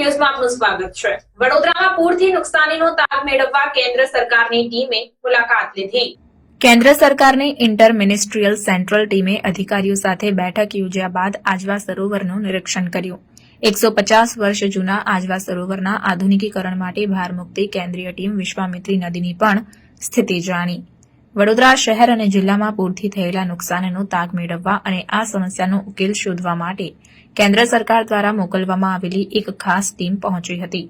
ન્યૂઝમાં આપનું સ્વાગત છે. વડોદરામાં પૂરથી નુકસાનીનો તાગ મેળવવા કેન્દ્ર સરકારની ટીમે મુલાકાત લીધી. કેન્દ્ર સરકારની ઇન્ટર મિનિસ્ટ્રીયલ સેન્ટ્રલ ટીમે અધિકારીઓ સાથે બેઠક યોજ્યા બાદ આજવા સરોવરનું નિરીક્ષણ કર્યું. એકસો પચાસ વર્ષ જૂના આજવા સરોવરના આધુનિકીકરણ માટે ભાર મૂકતી કેન્દ્રીય ટીમ વિશ્વામિત્રી નદીની પણ સ્થિતિ જાણી. વડોદરા શહેર અને જિલ્લામાં પૂરથી થયેલા નુકસાનનો તાગ મેળવવા અને આ સમસ્યાનો ઉકેલ શોધવા માટે કેન્દ્ર સરકાર દ્વારા મોકલવામાં આવેલી એક ખાસ ટીમ પહોંચી હતી.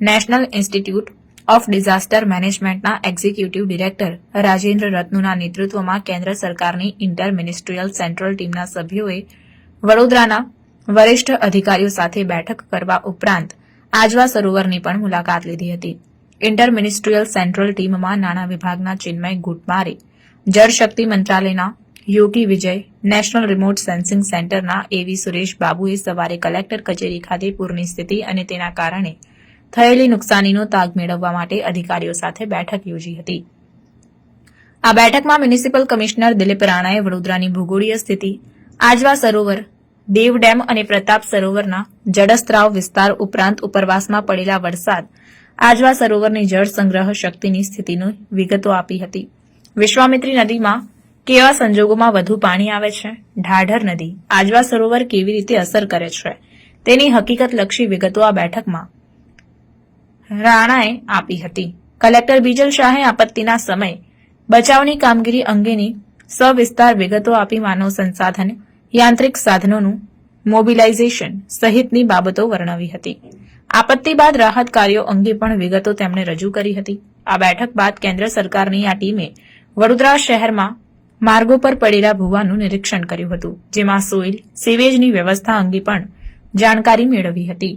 નેશનલ ઇન્સ્ટિટ્યૂટ ઓફ ડિઝાસ્ટર મેનેજમેન્ટના એક્ઝિક્યુટિવ ડિરેક્ટર રાજેન્દ્ર રત્નુના નેતૃત્વમાં કેન્દ્ર સરકારની ઇન્ટર મિનિસ્ટ્રીયલ સેન્ટ્રલ ટીમના સભ્યોએ વડોદરાના વરિષ્ઠ અધિકારીઓ સાથે બેઠક કરવા ઉપરાંત આજવા સરોવરની પણ મુલાકાત લીધી હતી. ઇન્ટર મિનિસ્ટ્રીયલ સેન્ટ્રલ ટીમમાં નાણાં વિભાગના ચિન્મય ગુટમારે જળશક્તિ મંત્રાલયના Yogi Vijay, national remote sensing સેન્ટરના એવી સુરેશ બાબુએ સવારે કલેક્ટર કચેરી ખાતે પૂરની સ્થિતિ અને તેના કારણે થયેલી નુકસાનીનો તાગ મેળવવા માટે અધિકારીઓ સાથે બેઠક યોજી હતી. આ બેઠકમાં મ્યુનિસિપલ કમિશનર દિલીપ રાણાએ વડોદરાની ભૂગોળીય સ્થિતિ, આજવા સરોવર દેવ ડેમ અને પ્રતાપ સરોવરના જળસ્ત્રાવ વિસ્તાર ઉપરાંત ઉપરવાસમાં પડેલા વરસાદ આજવા સરોવરની જળ સંગ્રહ શક્તિની સ્થિતિની વિગતો આપી હતી. વિશ્વામિત્રી નદીમાં કેવા સંજોગોમાં વધુ પાણી આવે છે? ઢાઢર નદી આજવા સરોવર કેવી રીતે અસર કરે છે? તેની હકીકતલક્ષી વિગતો આ બેઠકમાં રાણાએ આપી હતી. કલેક્ટર બીજલ શાહે આપત્તિના સમયે બચાવની કામગીરી અંગેની સવિસ્તાર વિગતો આપી માનવ સંસાધન યાંત્રિક સાધનોનું મોબિલાઇઝેશન સહિતની બાબતો વર્ણવી હતી. આપત્તિ બાદ રાહત કાર્યો અંગે પણ વિગતો તેમણે રજૂ કરી હતી. આ બેઠક બાદ કેન્દ્ર સરકારની આ ટીમે વડોદરા શહેરમાં માર્ગો પર પડેલા ભૂવાનું નિરીક્ષણ કર્યું હતું, જેમાં સોઇલ સીવેજની વ્યવસ્થા અંગે પણ જાણકારી મેળવી હતી.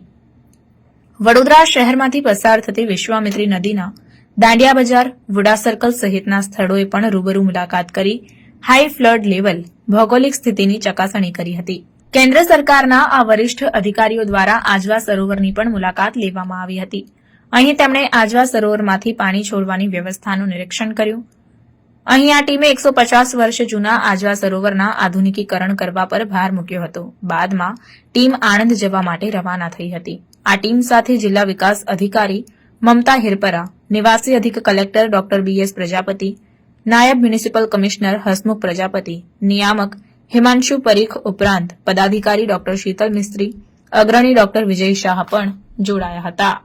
વડોદરા શહેરમાંથી પસાર થતી વિશ્વામિત્રી નદીના દાંડિયા બજાર, વુડા સર્કલ સહિતના સ્થળોએ પણ રૂબરૂ મુલાકાત કરી હાઈ ફ્લડ લેવલ ભૌગોલિક સ્થિતિની ચકાસણી કરી હતી. કેન્દ્ર સરકારના આ વરિષ્ઠ અધિકારીઓ દ્વારા આજવા સરોવરની પણ મુલાકાત લેવામાં આવી હતી. અહીં તેમણે આજવા સરોવરમાંથી પાણી છોડવાની વ્યવસ્થાનું નિરીક્ષણ કર્યું. અહીં આ ટીમે એકસો પચાસ વર્ષ જૂના આજવા સરોવરના આધુનિકીકરણ કરવા પર ભાર મૂક્યો હતો. બાદમાં ટીમ આણંદ જવા માટે રવાના થઈ હતી. આ ટીમ સાથે જિલ્લા વિકાસ અધિકારી મમતા હિરપરા, નિવાસી અધિક કલેક્ટર ડોક્ટર બીએસ પ્રજાપતિ, નાયબ મ્યુનિસિપલ કમિશનર હસમુખ પ્રજાપતિ, નિયામક હિમાંશુ પરીખ ઉપરાંત પદાધિકારી ડોક્ટર શીતલ મિસ્ત્રી અગ્રણી ડોક્ટર વિજય શાહ પણ જોડાયા હતા.